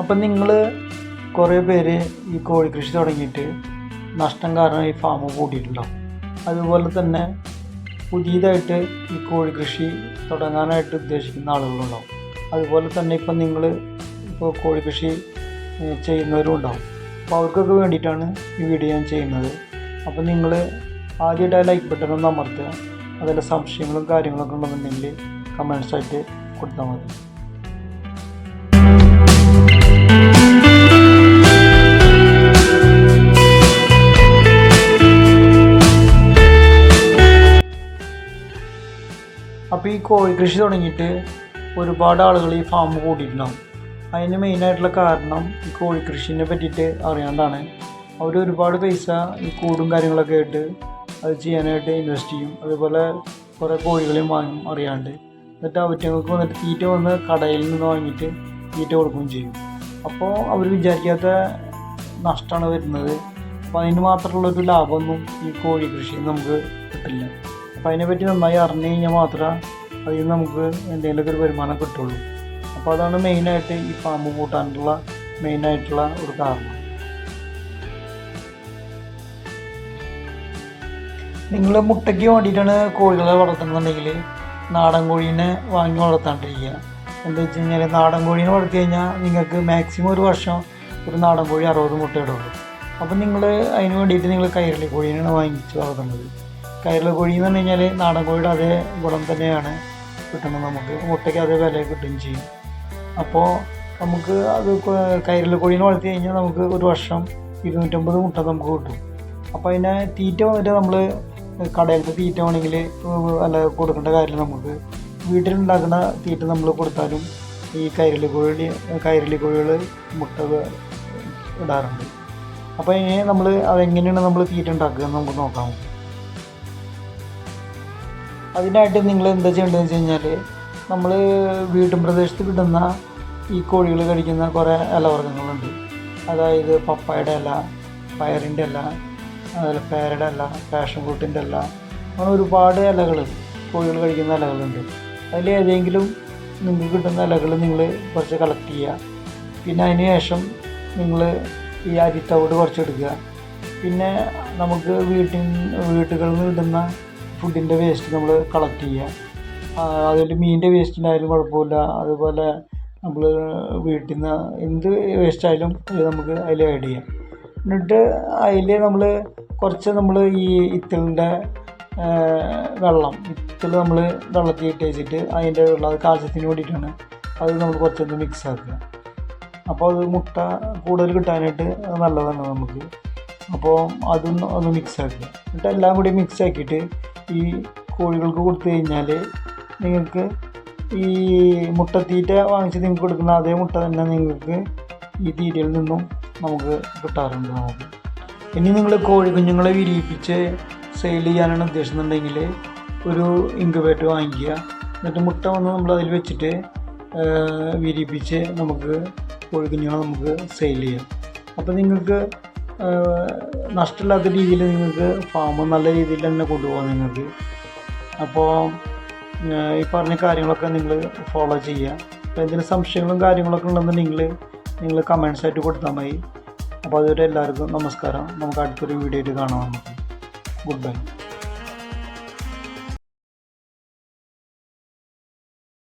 അപ്പം നിങ്ങൾ കുറേ പേര് ഈ കോഴി കൃഷി തുടങ്ങിയിട്ട് നഷ്ടം കാരണം ഈ ഫാം കൂട്ടിയിട്ടുണ്ടാവും അതുപോലെ തന്നെ പുതിയതായിട്ട് ഈ കോഴി കൃഷി തുടങ്ങാനായിട്ട് ഉദ്ദേശിക്കുന്ന ആളുകളുണ്ടാവും അതുപോലെ തന്നെ ഇപ്പം നിങ്ങൾ ഇപ്പോൾ കോഴി കൃഷി ഏഹ്, ചെയ്യുന്നവരും ഉണ്ടാവും. അപ്പോൾ അവർക്കൊക്കെ വേണ്ടിയിട്ടാണ് ഈ വീഡിയോ ഞാൻ ചെയ്യുന്നത്. അപ്പോൾ നിങ്ങൾ ആദ്യമായിട്ട് ആ ലൈക്ക് ബട്ടൺ ഒന്ന് അമർത്തുക. അതിന്റെ സംശയങ്ങളും കാര്യങ്ങളൊക്കെ ഉണ്ടെന്നുണ്ടെങ്കിൽ കമൻസായിട്ട് കൊടുത്താൽ മതി. അപ്പോൾ ഈ കോഴി കൃഷി തുടങ്ങിയിട്ട് ഒരുപാട് ആളുകൾ ഈ ഫാം കൂടിയിട്ടുണ്ടാവും. അതിന് മെയിനായിട്ടുള്ള കാരണം ഈ കോഴി കൃഷിനെ പറ്റിയിട്ട് അറിയാണ്ടാണ്. അവർ ഒരുപാട് പൈസ ഈ കൂടും കാര്യങ്ങളൊക്കെ ആയിട്ട് അത് ചെയ്യാനായിട്ട് ഇൻവെസ്റ്റ് ചെയ്യും. അതുപോലെ കുറേ കോഴികളെയും വാങ്ങും അറിയാണ്ട്. എന്നിട്ട് അവറ്റങ്ങൾക്ക് വന്നിട്ട് തീറ്റ വന്ന് കടയിൽ നിന്ന് വാങ്ങിയിട്ട് തീറ്റ കൊടുക്കുകയും ചെയ്യും. അപ്പോൾ അവർ വിചാരിക്കാത്ത നഷ്ടമാണ് വരുന്നത്. അപ്പോൾ അതിന് മാത്രമുള്ളൊരു ലാഭമൊന്നും ഈ കോഴി കൃഷി നമുക്ക് കിട്ടില്ല. അപ്പോൾ അതിനെപ്പറ്റി നന്നായി അറിഞ്ഞു കഴിഞ്ഞാൽ മാത്രമേ അതിൽ നിന്ന് നമുക്ക് എന്തെങ്കിലുമൊക്കെ ഒരു വരുമാനം കിട്ടുള്ളൂ. അപ്പോൾ അതാണ് മെയിനായിട്ട് ഈ പാമ്പ് കൂട്ടാനുള്ള മെയിനായിട്ടുള്ള ഒരു കാരണം. നിങ്ങൾ മുട്ടയ്ക്ക് വേണ്ടിയിട്ടാണ് കോഴികളെ വളർത്തുന്നുണ്ടെങ്കിൽ നാടൻ കോഴീനെ വാങ്ങി വളർത്താണ്ടിരിക്കുക. എന്താ വെച്ച് കഴിഞ്ഞാൽ നാടൻ കോഴീനെ വളർത്തി കഴിഞ്ഞാൽ നിങ്ങൾക്ക് മാക്സിമം ഒരു വർഷം ഒരു നാടൻ കോഴി അറുപത് മുട്ട ഇടുള്ളൂ. അപ്പം നിങ്ങൾ അതിന് വേണ്ടിയിട്ട് നിങ്ങൾ കൈരളി കോഴീനെയാണ് വാങ്ങിച്ച് വളർത്തുന്നത്. കൈരളി കോഴി എന്ന് പറഞ്ഞു കഴിഞ്ഞാൽ നാടൻ കോഴിയുടെ അതേ ഗുണം തന്നെയാണ് കിട്ടുന്നത് നമുക്ക്. മുട്ടയ്ക്ക് അതേ വില കിട്ടുകയും ചെയ്യും. അപ്പോൾ നമുക്ക് അത് കൊ- കൈരളി കോഴീനെ വളർത്തി കഴിഞ്ഞാൽ നമുക്ക് ഒരു വർഷം ഇരുന്നൂറ്റമ്പത് മുട്ട നമുക്ക് കിട്ടും. അപ്പോൾ അതിനെ തീറ്റ വന്നിട്ട് നമ്മൾ കടയിലത്തെ തീറ്റ വേണമെങ്കിൽ അല്ല കൊടുക്കേണ്ട കാര്യമില്ല നമുക്ക്. വീട്ടിലുണ്ടാക്കുന്ന തീറ്റ നമ്മൾ കൊടുത്താലും ഈ കൈരളി കോഴി കൈരളി കോഴികൾ മുട്ട ഇടാറുണ്ട്. അപ്പോൾ ഇനി നമ്മൾ അതെങ്ങനെയാണ് നമ്മൾ തീറ്റ ഉണ്ടാക്കുക എന്ന് നമുക്ക് നോക്കാം. അതിനായിട്ട് നിങ്ങൾ എന്താ ചെയ്യേണ്ടതെന്ന് വെച്ച് കഴിഞ്ഞാൽ നമ്മൾ വീട്ടും പ്രദേശത്ത് കിട്ടുന്ന ഈ കോഴികൾ കഴിക്കുന്ന കുറേ ഇലവർഗങ്ങളുണ്ട് അതായത് പപ്പായുടെ ഇല പയറിന്റെ ഇല അതുപോലെ പേരയുടെ ഇല പാഷൻ ഫ്രൂട്ടിന്റെ ഇല അങ്ങനെ ഒരുപാട് ഇലകൾ കോഴികൾ കഴിക്കുന്ന ഇലകളുണ്ട്. അതിൽ ഏതെങ്കിലും നിങ്ങൾക്ക് കിട്ടുന്ന ഇലകൾ നിങ്ങൾ കുറച്ച് കളക്ട് ചെയ്യുക. പിന്നെ അതിന് ശേഷം നിങ്ങൾ ഈ അരിത്തവിട് കുറച്ചെടുക്കുക പിന്നെ നമുക്ക് വീട്ടിൽ വീട്ടുകളിൽ നിന്ന് കിട്ടുന്ന ഫുഡിന്റെ വേസ്റ്റ് നമ്മൾ കളക്ട് ചെയ്യുക അതിൽ മീനിന്റെ വേസ്റ്റ് ഉണ്ടായാലും കുഴപ്പമില്ല. അതുപോലെ നമ്മൾ വീട്ടിൽ നിന്ന് എന്ത് വേസ്റ്റ് ആയാലും നമുക്ക് അതിൽ ആഡ് ചെയ്യാം. എന്നിട്ട് അതിൽ നമ്മൾ കുറച്ച് നമ്മൾ ഈ ഇത്തിളിന്റെ വെള്ളം ഇത്തിൾ നമ്മൾ വെള്ളത്തിൽ ഇട്ട് വെച്ചിട്ട് അതിന്റെ വെള്ളം അത് കാൽസ്യത്തിന് വേണ്ടിയിട്ടാണ് അത് നമ്മൾ കുറച്ചൊന്ന് മിക്സ് ആക്കുക. അപ്പോൾ അത് മുട്ട കൂടുതൽ കിട്ടാനായിട്ട് നല്ലതാണ് നമുക്ക്. അപ്പോൾ അതൊന്ന് ഒന്ന് മിക്സ് ആക്കുക. എന്നിട്ട് എല്ലാം കൂടി മിക്സ് ആക്കിയിട്ട് ഈ കോഴികൾക്ക് കൊടുത്തു കഴിഞ്ഞാൽ നിങ്ങൾക്ക് ഈ മുട്ടത്തീറ്റ വാങ്ങിച്ച് നിങ്ങൾക്ക് കൊടുക്കുന്ന അതേ മുട്ട തന്നെ നിങ്ങൾക്ക് ഈ തീറ്റയിൽ നിന്നും നമുക്ക് കിട്ടാറുണ്ട് നമുക്ക്. ഇനി നിങ്ങൾ കോഴി കുഞ്ഞുങ്ങളെ വിരിയിപ്പിച്ച് സെയിൽ ചെയ്യാനാണ് ഉദ്ദേശിക്കുന്നുണ്ടെങ്കിൽ ഒരു ഇൻക്യുബേറ്റർ വാങ്ങിക്കുക. എന്നിട്ട് മുട്ട വന്ന് നമ്മൾ അതിൽ വെച്ചിട്ട് വിരിയിപ്പിച്ച് നമുക്ക് കോഴി കുഞ്ഞുങ്ങളെ നമുക്ക് സെയിൽ ചെയ്യാം. അപ്പോൾ നിങ്ങൾക്ക് നഷ്ടമില്ലാത്ത രീതിയിൽ നിങ്ങൾക്ക് ഫാം നല്ല രീതിയിൽ തന്നെ കൊണ്ടുപോകാം നിങ്ങൾക്ക്. അപ്പോൾ ഈ പറഞ്ഞ കാര്യങ്ങളൊക്കെ നിങ്ങൾ ഫോളോ ചെയ്യുക. അപ്പോൾ എന്തെങ്കിലും സംശയങ്ങളും കാര്യങ്ങളൊക്കെ ഉണ്ടെന്നുണ്ടെങ്കിൽ നിങ്ങൾ കമൻസ് ആയിട്ട് കൊടുത്താൽ മതി. അപ്പോൾ അതുവരെ എല്ലാവർക്കും നമസ്കാരം. നമുക്ക് അടുത്തൊരു വീഡിയോ ആയിട്ട് കാണാം. നമുക്ക് ഗുഡ് ബൈ